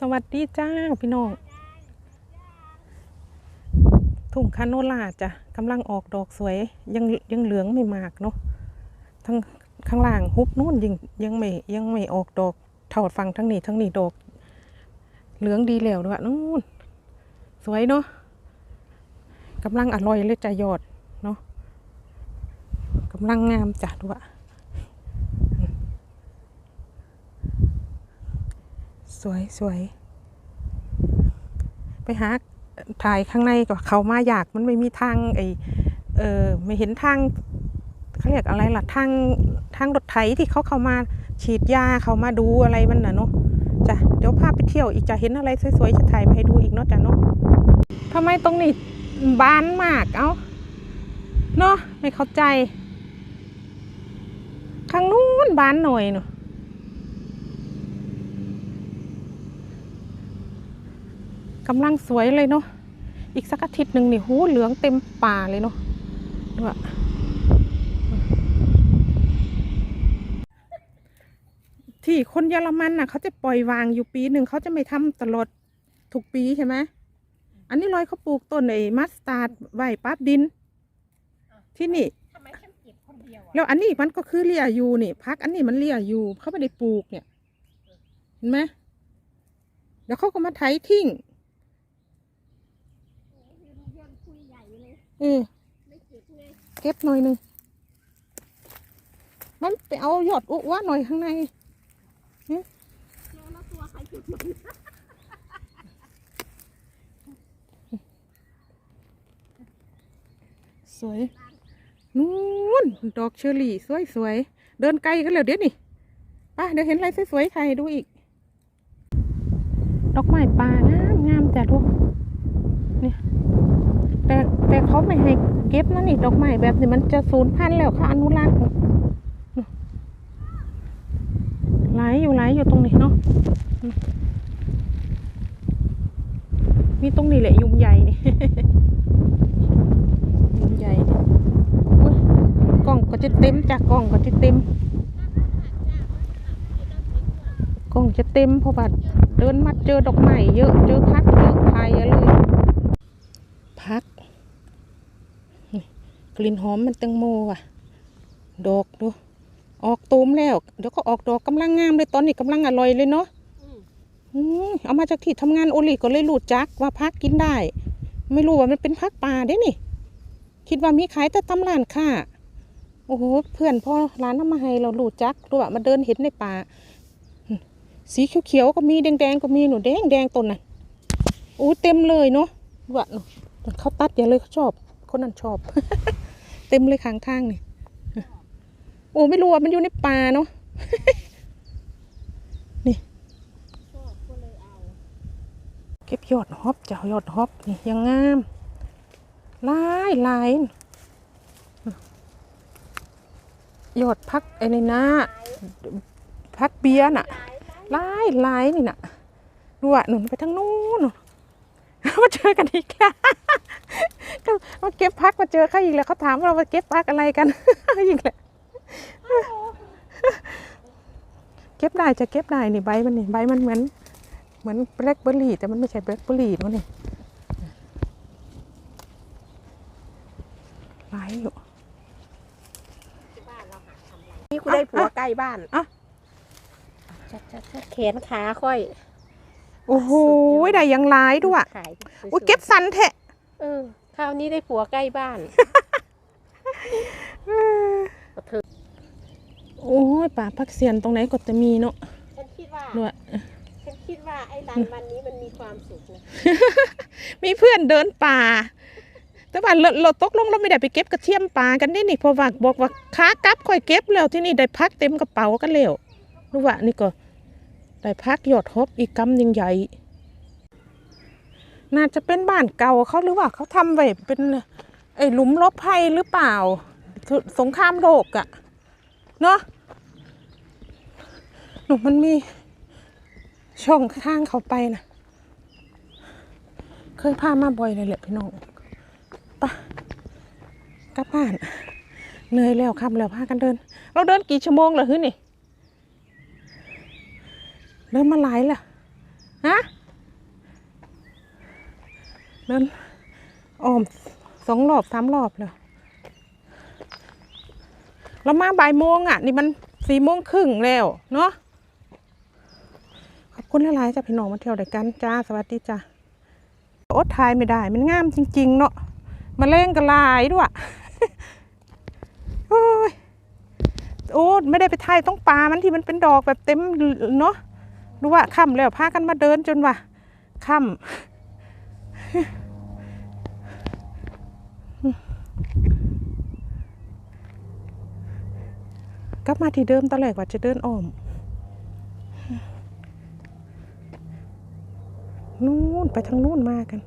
สวัสดีจ้าพี่น้องทุ่งคาโนล่าจ้ะกำลังออกดอกสวยยังยังเหลืองไม่มากเนาะทั้งข้างล่างฮุบนู่นยังยังไม่ยังไม่ออกดอกเท่าฟังทั้งนี้ทั้งนี้ดอก เหลืองดีแล้วด้วยนู่นสวยเนาะกำลังอร่อยเลยจะยอดเนาะกำลังงามจ้ะด้วย สวยสวยไปหาถ่ายข้างในก็เขามาอยากมันไม่มีทางไอเออไม่เห็นทางเขาเรียกอะไรล่ะทางทางรถไถที่เขาเข้ามาฉีดยาเขามาดูอะไรมันน่ะเนาะจ้ะเดี๋ยวพาไปเที่ยวอีกจะเห็นอะไรสวยๆจะถ่ายมาให้ดูอีกเนาะจ้ะเนาะทำไมตรงนี้บานมากเอ้าเนาะไม่เข้าใจ ข้างนู้นบานหน่อยเนาะ กำลังสวยเลยเนาะอีกสักอาทิตย์หนึ่งนี่หูเหลืองเต็มป่าเลยเนาะดูอะที่คนเยอรมันน่ะเขาจะปล่อยวางอยู่ปีหนึ่งเขาจะไม่ทำตลอดทุกปีใช่ไหมอันนี้ลอยเขาปลูกต้นไอ้มัสตาร์ดไว้ปั๊บดิน ที่นี่แล้วอันนี้มันก็คือเลียอยู่นี่พักอันนี้มันเลียอยู่เขาไม่ได้ปลูกเนี่ยเห็นไหมเดี๋ยวเขาก็มาไถทิ้ง เรื่องคุยใหญ่ เออเก็บหน่อยหนึ่งมันไปเอาหยอดอุว่าหน่อยข้างในสวยนู่นดอกเชอรี่สวยสวยเดินไกลกันแล้วเดี๋ยวนี่ป้าเดี๋ยวเห็นอะไรสวยๆถ่ายให้ดูอีก ดอกไม้ป่างามงามจ้ะทุกเนี่ย แต่แต่เขาไม่ให้เก็บนะนี่ดอกไม้แบบนี้มันจะสูญพันธุ์แล้วเขาอนุรักษ์น่ะหลอยู่หลอยู่ตรงนี้เนาะมีตรงนี้แหละยุงใหญ่นี่ยุงใหญ่กล่องก็จะเต็มจากกล่องก็จะเต็มกล่องจะเต็มเพราะว่าเดินมาเจอดอกไม้เยอะเจอพักเยอะพายเลย พักนี่ กลิ่นหอมมันแตงโมว่ะ ดอกดู ออกตูมแล้ว เดี๋ยวก็ออกดอกกำลังงามเลยตอนนี้กำลังอร่อยเลยเนาะอืมเอามาจากที่ทำงานโอลิก็เลยรู้จักว่าพักกินได้ ไม่รู้ว่ามันเป็นพักป่าเด้นี่ คิดว่ามีขายแต่ตำร้านค่ะ โอ้โห เพื่อนพ่อร้านเอามาให้เรารู้จักรู้ว่ามาเดินเห็นในป่าอืมสีเขียวๆก็มีแดงๆก็มีหนูแดงแดงๆต้นน่ะโอ้เต็มเลยเนาะว่าหนูเขาตัดอย่าเลยเขาชอบ คนนั้นชอบเต็มเลยข้างๆนี่โอ้ไม่รู้ว่ามันอยู่ในป่าเนาะชอบก็เก็บยอดฮอบจ้ะยอดฮอบนี่ยังงามลายลายยอดพักไอ้นี่นะพักเบียร์น่ะลายลายนี่น่ะดูอะหนุนไปทางนู้น มาเจอกันอีกแล้วก็มาเก็บพักมาเจอเขาอีกแล้วเขาถามเราว่าเก็บพักอะไรกันอีกแล้วเก็บได้จะเก็บได้นี่ใบมันนี่ใบมันเหมือน เหมือนแบล็คเบอร์รี่แต่มันไม่ใช่แบล็คเบอร์รี่นะนี่หลายอยู่ที่บ้านเราหาทำอะไรนี่กูได้ผัวใกล้บ้านอะชัดชัดชัดแขนขาค่อย โอ้โหได้ยังหลายด้วยขายสวๆอุ้ยเก็บสันแทะเออคราวนี้ได้ผัวใกล้บ้านโอ้ยป่าพักเสียนตรงไหนก็จะมีเนาะฉันคิดว่าด้วยฉันคิดว่าไอ้รันวันนี้มันมีความสุขนะมีเพื่อนเดินป่า แต่ว่าเราเราตกลงเราไม่ได้ไปเก็บกระเทียมป่ากันนี่นี่เพราะว่าบอกว่าขากลับค่อยเก็บแล้วที่นี่ได้พักเต็มกระเป๋ากันแล้วรู้ว่านี่ก็ ได้พักหยดฮบอีกกำยังใหญ่ น่าจะเป็นบ้านเก่าเขาหรือว่าเขาทำไว้เป็นไอ้หลุมรบภัยหรือเปล่า สงครามโลกอะเนาะหนูมันมีช่องข้างเขาไปนะเคยพามาบ่อยเลยแหละพี่น้องปะกลับบ้านเหนื่อยแล้วค่ำแล้วพากันเดิน เราเดินกี่ชั่วโมงเหรอฮึนี่ เดินมาหลายละฮฮะเดินอ้อมสองรอบสามรอบแล้วเรามาบ่ายโมงอะ นี่มันสี่โมงครึ่งแล้ว เนาะขอบคุณหลายๆจ้าพี่น้องมาเที่ยวด้วยกันจ้า สวัสดีจ้าอดทายไม่ได้ มันงามจริง ๆ เนาะมาเล่งกันลายด้วยโอ้ยโอ้ไม่ได้ไปถ่ายต้องปลามันที่มันเป็นดอกแบบเต็มเนาะ รู้ว่าค่ำแล้วพากันมาเดินจนว่าค่ำกลับมาที่เดิมตอนแรกว่าจะเดินอ้อมนู่นไปทางนู่นมากัน